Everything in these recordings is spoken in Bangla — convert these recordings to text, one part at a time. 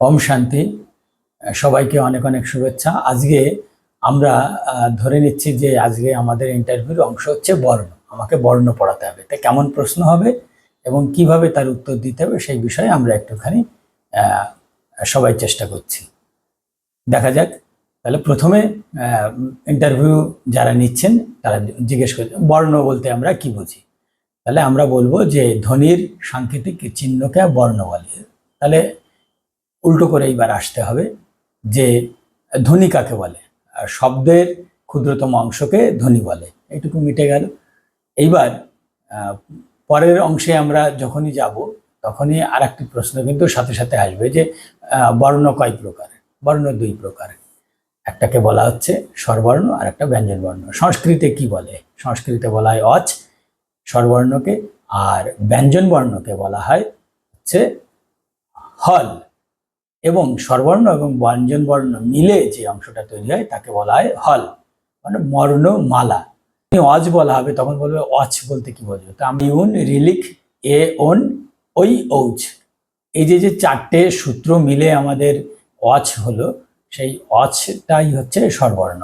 ওম শান্তি। সবাইকে অনেক অনেক শুভেচ্ছা। আজকে আমরা ধরে নিচ্ছি যে আজকে আমাদের ইন্টারভিউর অংশ হচ্ছে বর্ণ। আমাকে বর্ণ পড়াতে হবে। তা কেমন প্রশ্ন হবে এবং কীভাবে তার উত্তর দিতে হবে সেই বিষয়ে আমরা একটুখানি সবাই চেষ্টা করছি। দেখা যাক। তাহলে প্রথমে ইন্টারভিউ যারা নিচ্ছেন, তারা জিজ্ঞেস করছে, বর্ণ বলতে আমরা কি বুঝি? তাহলে আমরা বলব যে ধ্বনির সাংকেতিক চিহ্নকে বর্ণ বলে তাহলে উল্টো করে এইবার আসতে হবে যে ধ্বনি কাকে বলে? শব্দের ক্ষুদ্রতম অংশকে ধ্বনি বলে। এইটুকু মিটে গেল। এইবার পরের অংশে আমরা যখনই যাব, তখনই আর একটি প্রশ্ন কিন্তু সাথে সাথে আসবে যে বর্ণ কয় প্রকার? বর্ণ দুই প্রকার। একটাকে বলা হচ্ছে স্বরবর্ণ আর একটা ব্যঞ্জন বর্ণ সংস্কৃতে কি বলে? সংস্কৃতে বলা হয় অচ, স্বরবর্ণকে, আর ব্যঞ্জন বর্ণকে বলা হয় হচ্ছে হল। এবং স্বরবর্ণ এবং ব্যঞ্জন বর্ণ মিলে যে অংশটা তৈরি হয়, তাকে বলা হয় হল মানে বর্ণমালা অজ বলা হবে, তখন বলবে অচ বলতে কি বোঝো তো আমি উন রিলিক এ ওন, ওই ঔচ। এই যে যে চারটে সূত্র মিলে আমাদের অচ হলো, সেই অচটাই হচ্ছে স্বরবর্ণ।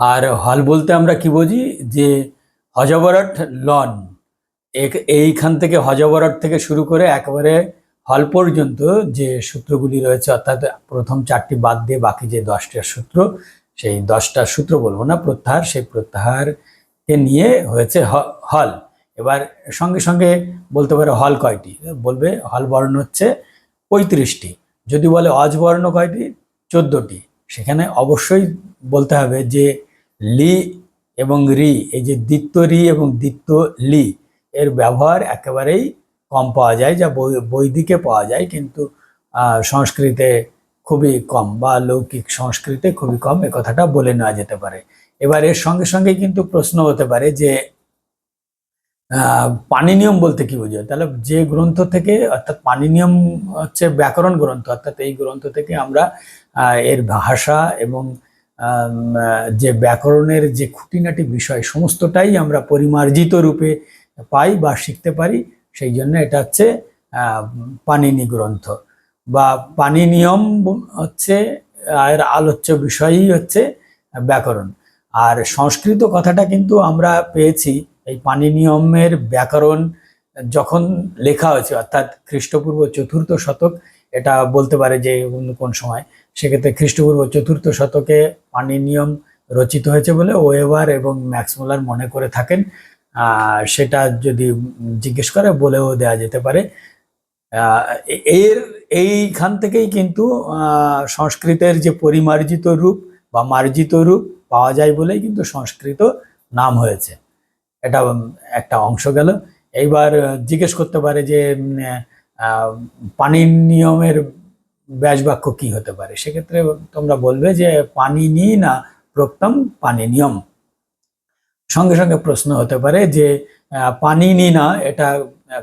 আর হল বলতে আমরা কি বুঝি? যে হজবরট লন এইখান থেকে হজবরট থেকে শুরু করে একেবারে হল পর্যন্ত যে সূত্রগুলি রয়েছে, অর্থাৎ প্রথম চারটি বাদ দিয়ে বাকি যে দশটা সূত্র, সেই দশটা সূত্র বলব না, প্রত্যাহার, সেই প্রত্যাহারকে নিয়ে হয়েছে হল। এবার সঙ্গে সঙ্গে বলতে পারে হল কয়টি? বলবে হল বর্ণ হচ্ছে পঁয়ত্রিশটি। যদি বলে অজ বর্ণ কয়টি? চোদ্দটি। সেখানে অবশ্যই বলতে হবে যে লি এবং রি, এই যে দ্বিত্ব রি এবং দ্বিত্ব লি, এর ব্যবহার একেবারেই কম পাওয়া যায় যা বৈদিকে পাওয়া যায় কিন্তু সংস্কৃতে খুবই কম বা লৌকিক সংস্কৃতে খুবই কম এ কথাটা বলে নেওয়া যেতে পারে। এবার এর সঙ্গে সঙ্গে কিন্তু প্রশ্ন হতে পারে যে আহ, পানিনিয়ম বলতে কি বোঝো তাহলে যে গ্রন্থ থেকে অর্থাৎ পানিনিয়ম হচ্ছে ব্যাকরণ গ্রন্থ অর্থাৎ এই গ্রন্থ থেকে আমরা এর ভাষা এবং যে ব্যাকরণের যে খুঁটিনাটি বিষয় সমস্তটাই আমরা পরিমার্জিত রূপে পাই বা শিখতে পারি। সেই জন্য এটা হচ্ছে পানিনি গ্রন্থ। বা পানি নিয়ম হচ্ছে, এর আলোচ্য বিষয়ই হচ্ছে ব্যাকরণ। আর সংস্কৃত কথাটা কিন্তু আমরা পেয়েছি, এই পানি নিয়মের ব্যাকরণ যখন লেখা হয়েছে, অর্থাৎ খ্রিস্টপূর্ব চতুর্থ শতক, এটা বলতে পারে যে অন্য কোন সময়, সেক্ষেত্রে খ্রিস্টপূর্ব চতুর্থ শতকে পানি নিয়ম রচিত হয়েছে বলে ওয়েবার এবং ম্যাক্সমুলার মনে করে থাকেন। সেটা যদি জিজ্ঞেস করে বলেও দেওয়া যেতে পারে। এর এইখান থেকেই কিন্তু সংস্কৃতের যে পরিমার্জিত রূপ বা মার্জিত রূপ পাওয়া যায় বলেই কিন্তু সংস্কৃত নাম হয়েছে। এটা একটা অংশ গেল। এইবার জিজ্ঞেস করতে পারে যে পানির নিয়মের ব্যাস বাক্য কি হতে পারে? সেক্ষেত্রে তোমরা বলবে যে, পানি নি না, প্রক্তম পানি নিয়ম। সঙ্গে সঙ্গে প্রশ্ন হতে পারে যে আহ, পানি নি এটা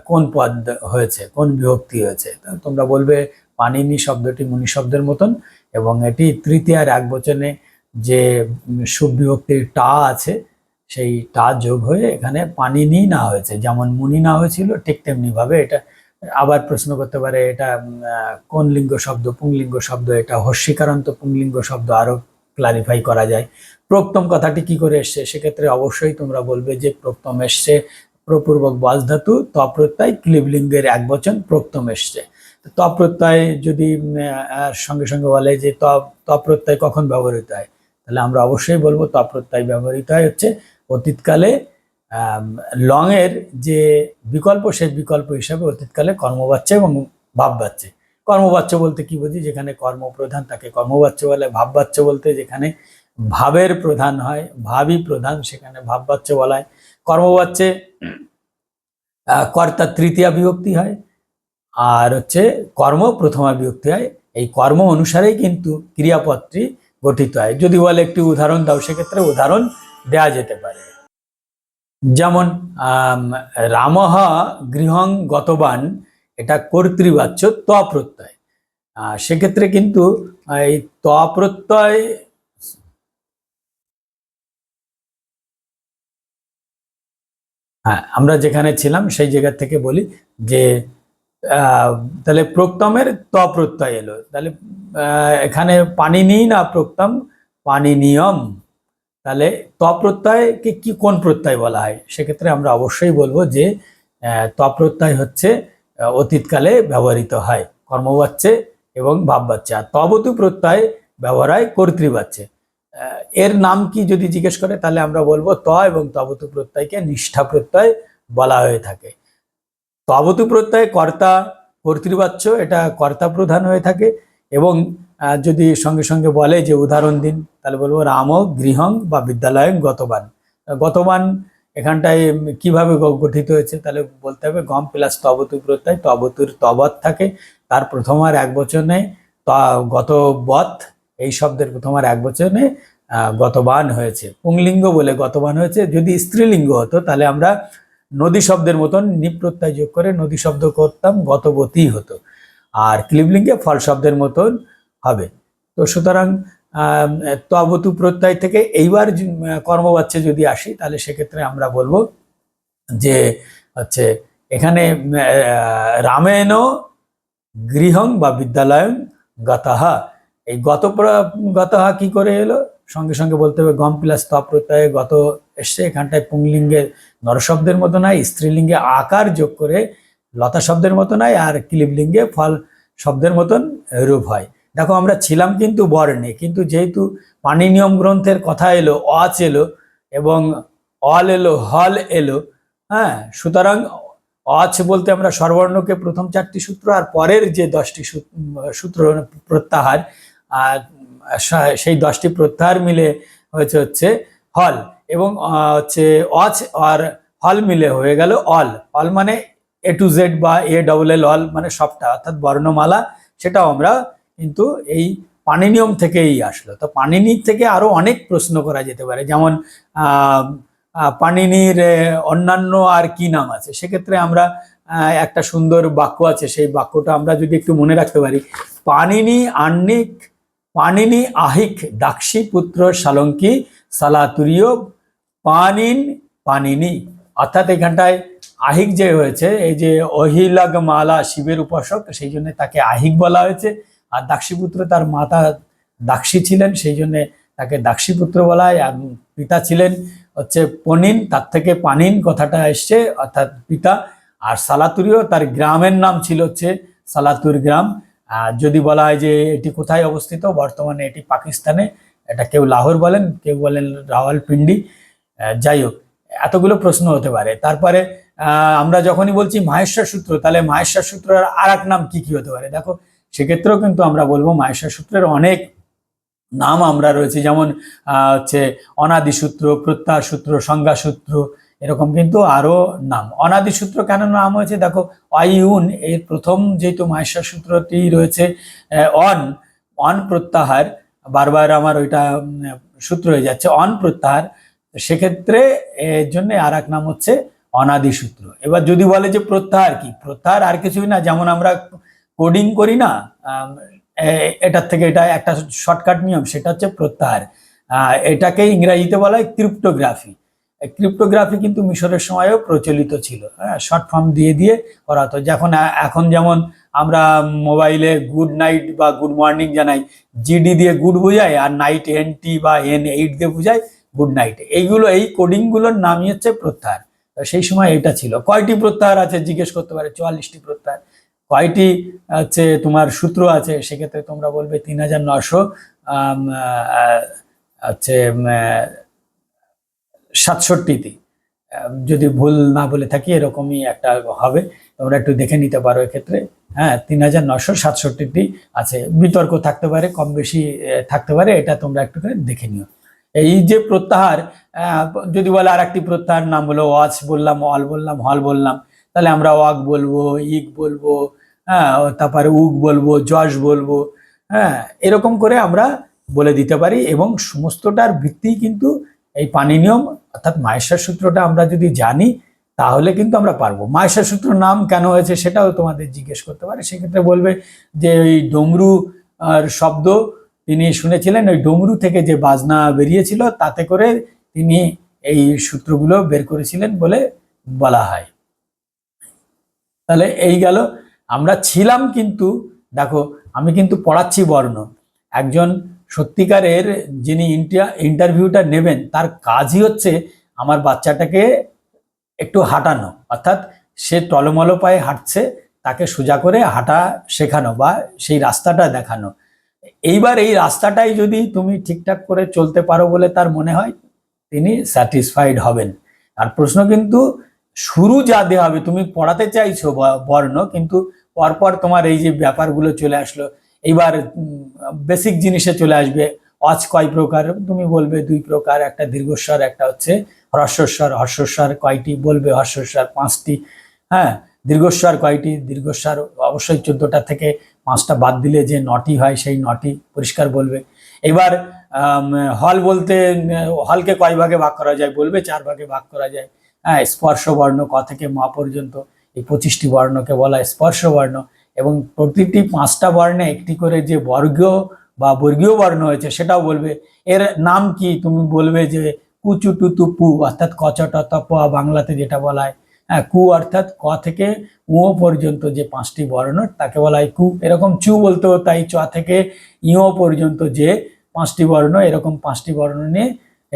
কোন পদ হয়েছে কোন বিভক্তি হয়েছে? তোমরা বলবে পানিনি শব্দটি মুনি শব্দের মতন এবং এটি তৃতীয়ার এক বচনে যে সুবিভক্তির টা আছে সেই টা যোগ হয়ে এখানে পানিনি না হয়েছে। যেমন মুনি না হয়েছিল ঠিক তেমনি ভাবে এটা আবার প্রশ্ন করতে পারে এটা কোন লিঙ্গ শব্দ পুংলিঙ্গ শব্দ এটা হস্যিকারান্ত পুংলিঙ্গ শব্দ আরও ক্লারিফাই করা যায়। প্রক্তম কথাটি কি করে এসছে? সেক্ষেত্রে অবশ্যই তোমরা বলবে যে প্রক্তম এসছে প্রপূর্বক বাস ধাতু তপ্রত্যয়, ক্লিবলিঙ্গের এক বচন প্রক্তম এসছে। তপ্রত্যয় যদি সঙ্গে সঙ্গে বলে যে তপ, তপ্রত্যয় কখন ব্যবহৃত হয়? তাহলে আমরা অবশ্যই বলব তপ্রত্যয় ব্যবহৃত হয় হচ্ছে অতীতকালে লং এর যে বিকল্প, সেই বিকল্প হিসাবে অতীতকালে কর্মবাচ্য এবং ভাববাচ্য। কর্মবাচ্য বলতে কি বুঝি? যেখানে কর্মপ্রধান তাকে কর্মবাচ্য বলে, ভাববাচ্য বলতে যেখানে ভাবের প্রধান হয়, ভাবই প্রধান, সেখানে ভাববাচ্য বলা হয়। কর্মবাচ্যে কর্তা তৃতীয়া বিভক্তি হয়, আর হচ্ছে কর্ম প্রথমা বিভক্তি হয়। এই কর্ম অনুসারেই কিন্তু ক্রিয়াপদটি গঠিত হয়। যদি বলে একটি উদাহরণ দাও, সেক্ষেত্রে উদাহরণ দেয়া যেতে পারে। যেমন রামহ গৃহং গতবান, এটা কর্তৃবাচ্য ত প্রত্যয় সেক্ষেত্রে কিন্তু এই ত প্রত্যয় হ্যাঁ আমরা যেখানে ছিলাম সেই জায়গা থেকে বলি যে তাহলে প্রক্তমের ত প্রত্যয় এলো। তাহলে এখানে পানি নিই না প্রক্তম? পানি নিয়ম। তাহলে ত প্রত্যয়কে কি কোন প্রত্যয় বলা হয়? সেক্ষেত্রে আমরা অবশ্যই বলব যে ত প্রত্যয় হচ্ছে অতীতকালে ব্যবহৃত হয়। কর্মবাচ্যে এবং ভাববাচ্যে আর তবতু প্রত্যয় ব্যবহার হয় কর্তৃবাচ্যে আহ, এর নাম কি যদি জিজ্ঞেস করে, তাহলে আমরা বলব ত এবং তবতু প্রত্যয়কে নিষ্ঠা প্রত্যয় বলা হয়ে থাকে। তবতু প্রত্যয় কর্তা কর্তৃবাচ্য, এটা কর্তা প্রধান হয়ে থাকে এবং যদি সঙ্গে সঙ্গে বলে যে উদাহরণ দিন, তাহলে বলব রাম গৃহং বা বিদ্যালয় গতবান। গতবান এখানটায় কীভাবে গঠিত হয়েছে, তাহলে বলতে হবে গম প্লাস তবতু প্রত্যয়, তবতুর তবত থাকে। তার প্রথম আর এক বছর বচনে ত- গতবত এই শব্দের তোমার এক বচনে গতবান হয়েছে। পুংলিঙ্গ বলে গতবান হয়েছে। যদি স্ত্রীলিঙ্গ হতো, তাহলে আমরা নদী শব্দের মতন নিপ্রত্যয় যোগ করে নদী শব্দ করতাম, গতবতী হতো। আর ক্লিবলিঙ্গে ফল শব্দের মতন হবে। তো সুতরাং তবতু প্রত্যয় থেকে এইবার কর্মবাচ্যে যদি আসি, তাহলে সেক্ষেত্রে আমরা বলব যে হচ্ছে এখানে রামেণ গৃহং বা বিদ্যালয়ং গতাহা। এই গত গত গতাহা কি করে এলো? সঙ্গে সঙ্গে বলতে হবে গম প্লাস ত প্রত্যয়ে গত এসছে। এখানটায় পুংলিঙ্গে নরশব্দের মতো নাই, স্ত্রীলিঙ্গে আকার যোগ করে লতা শব্দের মতো নাই, আর ক্লিবলিঙ্গে ফল শব্দের মতন রূপ হয়। দেখো, আমরা ছিলাম কিন্তু বর্ণে, কিন্তু যেহেতু পানি নিয়ম গ্রন্থের কথা এলো, অচ এলো এবং অল এলো, হল এলো হ্যাঁ? সুতরাং অচ বলতে আমরা স্বরবর্ণকে প্রথম চারটি সূত্র আর পরের যে দশটি সূত্র প্রত্যাহার আর সেই দশটি প্রত্যাহার মিলে হয়েছে হচ্ছে হল এবং হচ্ছে অচ আর হল মিলে হয়ে গেল অল। অল মানে এ টু জেড বা এ ডবল এল অল মানে সবটা, অর্থাৎ বর্ণমালা, সেটাও আমরা কিন্তু এই পানিনিয়ম থেকেই আসলো। তো পানিনির থেকে আরও অনেক প্রশ্ন করা যেতে পারে, যেমন পানিনির অন্যান্য আর কি নাম আছে? সেক্ষেত্রে আমরা একটা সুন্দর বাক্য আছে, সেই বাক্যটা আমরা যদি একটু মনে রাখতে পারি। পানিনি আন্নিক পানিনি আহিক দাক্ষী পুত্র সালঙ্কি সালাতুরীয় পানিন পানিনি অর্থাৎ এখানটায় আহিক যে হয়েছে, এই যে অহিলাগ মালা শিবের উপাসক, সেই জন্য তাকে আহিক বলা হয়েছে। আর দাক্ষীপুত্র তার মাতা দাক্ষী ছিলেন, সেই জন্য তাকে দাক্ষীপুত্র বলা হয়। আর পিতা ছিলেন হচ্ছে পনিন তার থেকে পানিন কথাটা এসছে, অর্থাৎ পিতা। আর সালাতুরিও তার গ্রামের নাম ছিল হচ্ছে সালাতুর গ্রাম। যদি বলা হয় যে এটি কোথায় অবস্থিত, বর্তমানে এটি পাকিস্তানে, এটা কেউ লাহোর বলেন, কেউ বলেন রাওয়ালপিন্ডি যাই হোক, এতগুলো প্রশ্ন হতে পারে। তারপরে আমরা যখনই বলছি মাহেশ্বর সূত্র, তাহলে মাহেশ্বর সূত্রের আর এক নাম কি কি হতে পারে? দেখো, সেক্ষেত্রেও কিন্তু আমরা বলব মাহেশ্বর সূত্রের অনেক নাম আমরা রয়েছে, যেমন হচ্ছে অনাদি সূত্র প্রত্যাহার সূত্র সংজ্ঞা সূত্র এরকম কিন্তু আরও নাম। অনাদি সূত্র কেন নাম হয়েছে? দেখো, অয়ুন, এর প্রথম যেহেতু মাহেশ্বর সূত্রটি রয়েছে অন অন প্রত্যাহার, বারবার আমার ওইটা সূত্র হয়ে যাচ্ছে, অন প্রত্যাহার, সেক্ষেত্রে এর জন্য আর এক নাম হচ্ছে অনাদি সূত্র এবার যদি বলে যে প্রত্যাহার কি? প্রত্যাহার আর কিছুই না, যেমন আমরা কোডিং করি না এটার থেকে এটা একটা শর্টকাট নিয়ম, সেটা হচ্ছে প্রত্যাহার। এটাকে ইংরাজিতে বলা হয় ক্রিপ্টোগ্রাফি ক্রিপ্টোগ্রাফি কিন্তু মিশরের সময়ও প্রচলিত ছিল। হ্যাঁ শর্ট ফর্ম দিয়ে দিয়ে করা হতো। যখন এখন যেমন আমরা মোবাইলে গুড নাইট বা গুড মর্নিং জানাই জিডি দিয়ে গুড বোঝাই আর নাইট এন টি বা এন এইট দিয়ে বোঝাই গুড নাইট এইগুলো, এই কোডিংগুলোর নামই হচ্ছে প্রত্যাহার। সেই সময় এটা ছিল। কয়টি প্রত্যাহার আছে, জিজ্ঞেস করতে পারে, চুয়াল্লিশটি প্রত্যাহার। কয়টি, হচ্ছে তোমার সূত্র আছে, সেক্ষেত্রে তোমরা বলবে তিন হাজার নশো হচ্ছে সাতষট্টিটি। যদি ভুল না বলে থাকি, এরকমই একটা হবে, তোমরা একটু দেখে নিতে পারো এক্ষেত্রে। হ্যাঁ তিন হাজার নশো সাতষট্টিটি আছে, বিতর্ক থাকতে পারে, কম বেশি থাকতে পারে, এটা তোমরা একটু করে দেখে নিও। এই যে প্রত্যাহার যদি বলে আর একটি প্রত্যাহার, নাম হলো ওয়াচ বললাম অল বললাম, হল বললাম তাহলে আমরা ওয়াক বলব, ইক বলব হ্যাঁ তারপরে উক বলব, যশ বলব হ্যাঁ এরকম করে আমরা বলে দিতে পারি এবং সমস্তটার ভিত্তি কিন্তু এই পানি নিয়ম অর্থাৎ মাহেশ্বর সূত্রটা আমরা যদি জানি তাহলে কিন্তু আমরা পারব। মাহেশ্বর সূত্র নাম কেন হয়েছে সেটাও তোমাদের জিজ্ঞেস করতে পারে। সেক্ষেত্রে বলবে যে ওই ডমরু শব্দ তিনি শুনেছিলেন, ওই ডমরু থেকে যে বাজনা বেরিয়েছিল তাতে করে তিনি এই সূত্রগুলো বের করেছিলেন বলে বলা হয়। তাহলে এই গেল। আমরা ছিলাম কিন্তু, দেখো, আমি কিন্তু পড়াচ্ছি বর্ণ। একজন সত্যিকারের যিনি ইন্টারভিউটা নেবেন, তার কাজই হচ্ছে আমার বাচ্চাটাকে একটু হাঁটানো। অর্থাৎ সে টলমলো পায়ে হাঁটছে, তাকে সোজা করে হাঁটা শেখানো বা সেই রাস্তাটা দেখানো। এইবার এই রাস্তাটাই যদি তুমি ঠিকঠাক করে চলতে পারো বলে তার মনে হয়, তিনি স্যাটিসফাইড হবেন। আর প্রশ্ন কিন্তু শুরু যা দেওয়া হবে, তুমি পড়াতে চাইছো বর্ণ, কিন্তু পরপর তোমার এই যে ব্যাপারগুলো চলে আসলো, এইবার বেসিক জিনিসে চলে আসবে, অজ কয় প্রকার, তুমি বলবে দুই প্রকার, একটা দীর্ঘস্বর, একটা হচ্ছে হ্রস্বস্বর, হর্ষস্বর কয়টি, বলবে হর্ষস্বর পাঁচটি হ্যাঁ? দীর্ঘস্বর কয়টি? দীর্ঘস্বর অবশ্যই চোদ্দটা থেকে পাঁচটা বাদ দিলে যে নটি হয়, সেই নটি পরিষ্কার বলবে। এবার হল বলতে হলকে কয় ভাগে ভাগ করা যায়? বলবে চার ভাগে ভাগ করা যায়। হ্যাঁ স্পর্শ বর্ণ ক থেকে মা পর্যন্ত এই পঁচিশটি বর্ণকে বলা হয় স্পর্শ বর্ণ এবং প্রতিটি পাঁচটা বর্ণে একটি করে যে বর্গ বা বর্গীয় বর্ণ হয়েছে সেটাও বলবে। এর নাম কি? তুমি বলবে যে কুচু টুতু পু অর্থাৎ কচট প বাংলাতে যেটা বলা হয়। হ্যাঁ কু অর্থাৎ ক থেকে উ পর্যন্ত যে পাঁচটি বর্ণ, তাকে বলা হয় কু। এরকম চু বলতেও তাই, চ থেকে ইও পর্যন্ত যে পাঁচটি বর্ণ, এরকম পাঁচটি বর্ণ নিয়ে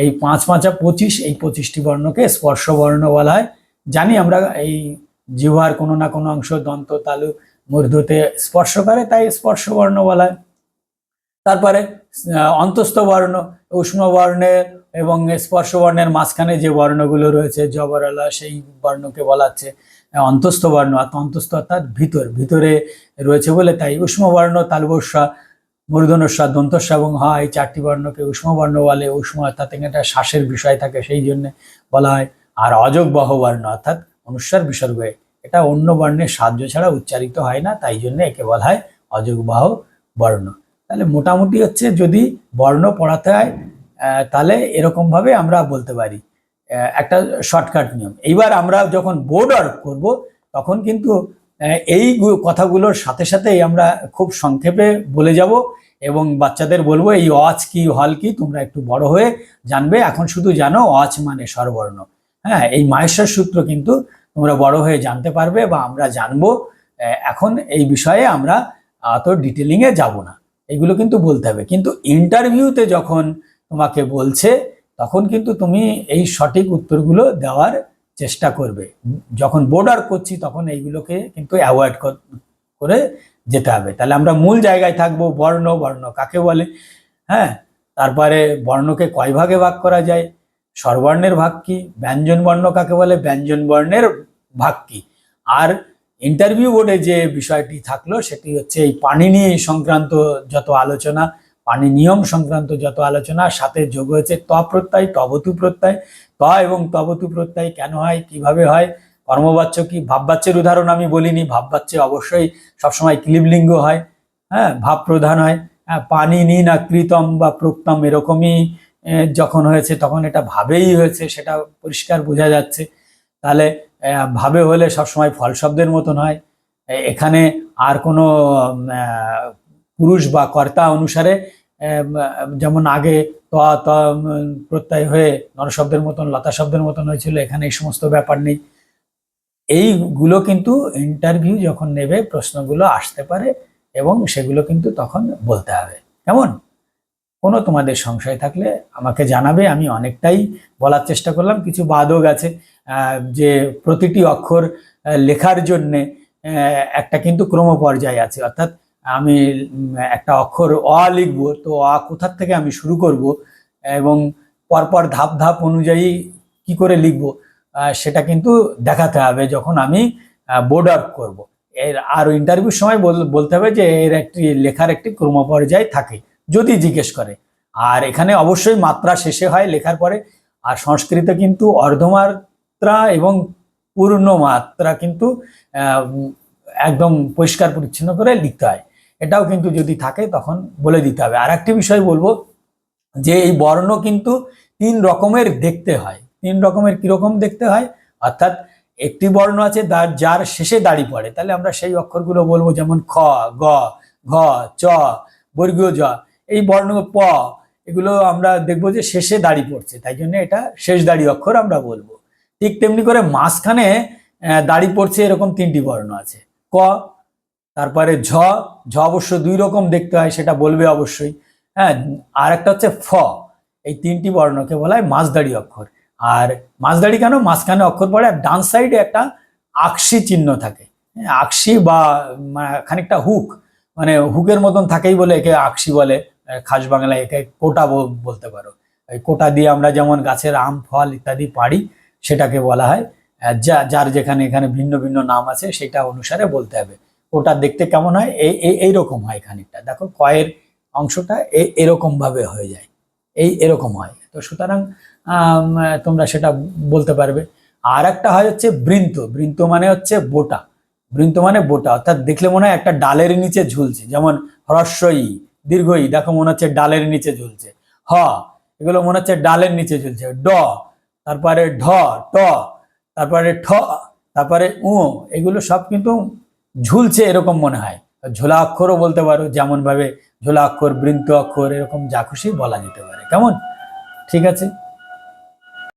এই পাঁচ পাঁচা পঁচিশ, এই পঁচিশটি বর্ণকে স্পর্শ বর্ণ বলা হয়। জানি আমরা এই জিহ্বার কোনো না কোনো অংশ দন্ত, তালু, মূর্ধতে স্পর্শ করে, তাই স্পর্শ বর্ণ বলা হয়। তারপরে অন্তস্থ বর্ণ উষ্ণ বর্ণের এবং স্পর্শ বর্ণের মাঝখানে যে বর্ণগুলো রয়েছে, জবরালা, সেই বর্ণকে বলা হচ্ছে অন্তস্থ বর্ণ অন্তস্থ অর্থাৎ ভিতর, ভিতরে রয়েছে বলে তাই উষ্ণ বর্ণ তালবস্যা মূর্ধনস্যা দন্তস্যা এবং হ, এই চারটি বর্ণকে উষ্ণ বর্ণ বলে উষ্ণ অর্থাৎ একটা শ্বাসের বিষয় থাকে, সেই জন্য বলা হয়, আর অযোগ বর্ণ অর্থাৎ অনুস্বার বিসর্গ। এটা অন্য বর্ণের সাহায্য ছাড়া উচ্চারিত হয় না, তাই জন্য একে বলা হয় অযোগবাহ বর্ণ তাহলে মোটামুটি হচ্ছে যদি বর্ণ পড়াতে হয় তাহলে এরকমভাবে আমরা বলতে পারি একটা শর্টকাট নিয়ম এইবার আমরা যখন বোর্ড ওয়ার্ক করব, তখন কিন্তু এই কথাগুলোর সাথে সাথেই আমরা খুব সংক্ষেপে বলে যাব এবং বাচ্চাদের বলব, এই অচ কি, হল কি, তোমরা একটু বড় হয়ে জানবে। এখন শুধু জানো অচ মানে স্বরবর্ণ। হ্যাঁ এই মাহেশ্বর সূত্র কিন্তু তোমরা বড় হয়ে জানতে পারবে বা আমরা জানব। এখন এই বিষয়ে আমরা অত ডিটেলিংয়ে যাব না। এগুলো কিন্তু বলতে হবে। কিন্তু ইন্টারভিউতে যখন তোমাকে বলছে, তখন কিন্তু তুমি এই সঠিক উত্তরগুলো দেওয়ার চেষ্টা করবে। যখন বোর্ডার করছি তখন এইগুলোকে কিন্তু অ্যাভয়েড করে যেতে হবে। তাহলে আমরা মূল জায়গায় থাকব বর্ণ বর্ণ কাকে বলে? হ্যাঁ? তারপরে বর্ণকে কয় ভাগে ভাগ করা যায়? স্বরবর্ণের ভাগ কি? ব্যঞ্জন বর্ণ কাকে বলে? ব্যঞ্জন বর্ণের ভাগ কি? আর ইন্টারভিউ বোর্ডে যে বিষয়টি থাকল সেটি হচ্ছে এই পানি নিয়ে সংক্রান্ত যত আলোচনা পানি নিয়ম সংক্রান্ত যত আলোচনা, সাথে যোগ হয়েছে ত প্রত্যয়, তবতু প্রত্যয়। ত এবং তবতু প্রত্যয় কেন হয়, কীভাবে হয়, কর্মবাচ্য কি? ভাববাচ্যের উদাহরণ আমি বলিনি। ভাববাচ্যে অবশ্যই সবসময় ক্লিবলিঙ্গ হয় হ্যাঁ ভাব প্রধান হয়। হ্যাঁ পানি নি না কৃতম বা প্রক্তম এরকমই যখন হয়েছে তখন এটা ভাবেই হয়েছে, সেটা পরিষ্কার বোঝা যাচ্ছে। তাহলে ভাবে হলে সবসময় ফল শব্দের মতন হয়। এখানে আর কোনো পুরুষ বা কর্তা অনুসারে যেমন আগে ত ত প্রত্যয় হয়ে নরশব্দের মতন, লতা শব্দের মতন হয়েছিল, এখানে এই সমস্ত ব্যাপার নেই। এইগুলো কিন্তু ইন্টারভিউ যখন নেবে, প্রশ্নগুলো আসতে পারে এবং সেগুলো কিন্তু তখন বলতে হবে। কেমন? কোনো তোমাদের সংশয় থাকলে আমাকে জানাবে, আমি অনেকটাই বলার চেষ্টা করলাম। কিছু বাদও গেছে যে প্রতিটি অক্ষর লেখার জন্যে একটা কিন্তু ক্রম পর্যায় আছে। অর্থাৎ আমি একটা অক্ষর অ লিখব, তো অ কোথার থেকে আমি শুরু করব এবং পরপর ধাপ ধাপ অনুযায়ী কি করে লিখব সেটা কিন্তু দেখাতে হবে যখন আমি বোর্ড আউট করব। এর আর ইন্টারভিউর সময় বল- বলতে হবে যে এর একটি, লেখার একটি ক্রমপর্যায় থাকে, যদি জিজ্ঞেস করে। আর এখানে অবশ্যই মাত্রা শেষে হয় লেখার পরে, আর সংস্কৃতে কিন্তু অর্ধমাত্রা এবং পূর্ণ মাত্রা কিন্তু একদম পরিষ্কার পরিচ্ছন্ন করে লিখতে হয়। এটাও কিন্তু যদি থাকে তখন বলে দিতে হবে। আর একটি বিষয় বলব, যে এই বর্ণ কিন্তু তিন রকমের দেখতে হয়। তিন রকমের কীরকম দেখতে হয়? অর্থাৎ একটি বর্ণ আছে যার শেষে দাড়ি পড়ে। তাহলে আমরা সেই অক্ষরগুলো বলব, যেমন খ, গ, ঘ, চ, বর্গীয় জ। এই বর্ণ প, এগুলো আমরা দেখব যে শেষে দাড়ি পড়ছে। তাই জন্য এটা শেষ দাড়ি অক্ষর আমরা বলব। ঠিক তেমনি করে মাঝখানে দাড়ি পড়ছে এরকম তিনটি বর্ণ আছে। ক তারপরে ঝ ঝ অবশ্য দুই রকম দেখতে হয় সেটা বলবে অবশ্যই। হ্যাঁ আর একটা হচ্ছে ফ এই তিনটি বর্ণকে বলা হয় মাঝদাড়ি অক্ষর। আর মাঝদাড়ি কেন? মাঝখানে অক্ষর পড়ে আর ডান সাইডে একটা আকশি চিহ্ন থাকে। হ্যাঁ, আকশি বা মানে খানিকটা হুক মানে হুকের মতন থাকেই বলে একে আকশি বলে। খাস বাংলায় একে কোটা বল- বলতে পারো। এই কোটা দিয়ে আমরা যেমন গাছের আম ফল ইত্যাদি পাড়ি সেটাকে বলা হয়। যা যার যেখানে এখানে ভিন্ন ভিন্ন নাম আছে সেটা অনুসারে বলতে হবে। ওটা দেখতে কেমন হয়? এই, এই- এইরকম হয় খানিকটা। দেখো, কয়ের অংশটা এ- এরকম ভাবে হয়ে যায়। এই এরকম হয়। তো সুতরাং তোমরা সেটা বলতে পারবে। আর একটা হয় হচ্ছে বৃন্ত। বৃন্ত মানে হচ্ছে বোটা। বৃন্ত মানে বোটা। অর্থাৎ দেখলে মনে হয় একটা ডালের নিচে ঝুলছে। যেমন হ্রস্বই দীর্ঘই দেখো, মনে হচ্ছে ডালের নিচে ঝুলছে। হ, এগুলো মনে হচ্ছে ডালের নিচে ঝুলছে। ড, তারপরে ঢ, ট, তারপরে ঠ, তারপরে উ। এগুলো সব কিন্তু ঝুলছে এরকম মনে হয়। ঝোলা অক্ষরও বলতে পারো, যেমনভাবে ঝোলা অক্ষর, বৃন্ত অক্ষর, এরকম যা খুশি বলা যেতে পারে। কেমন? ঠিক আছে?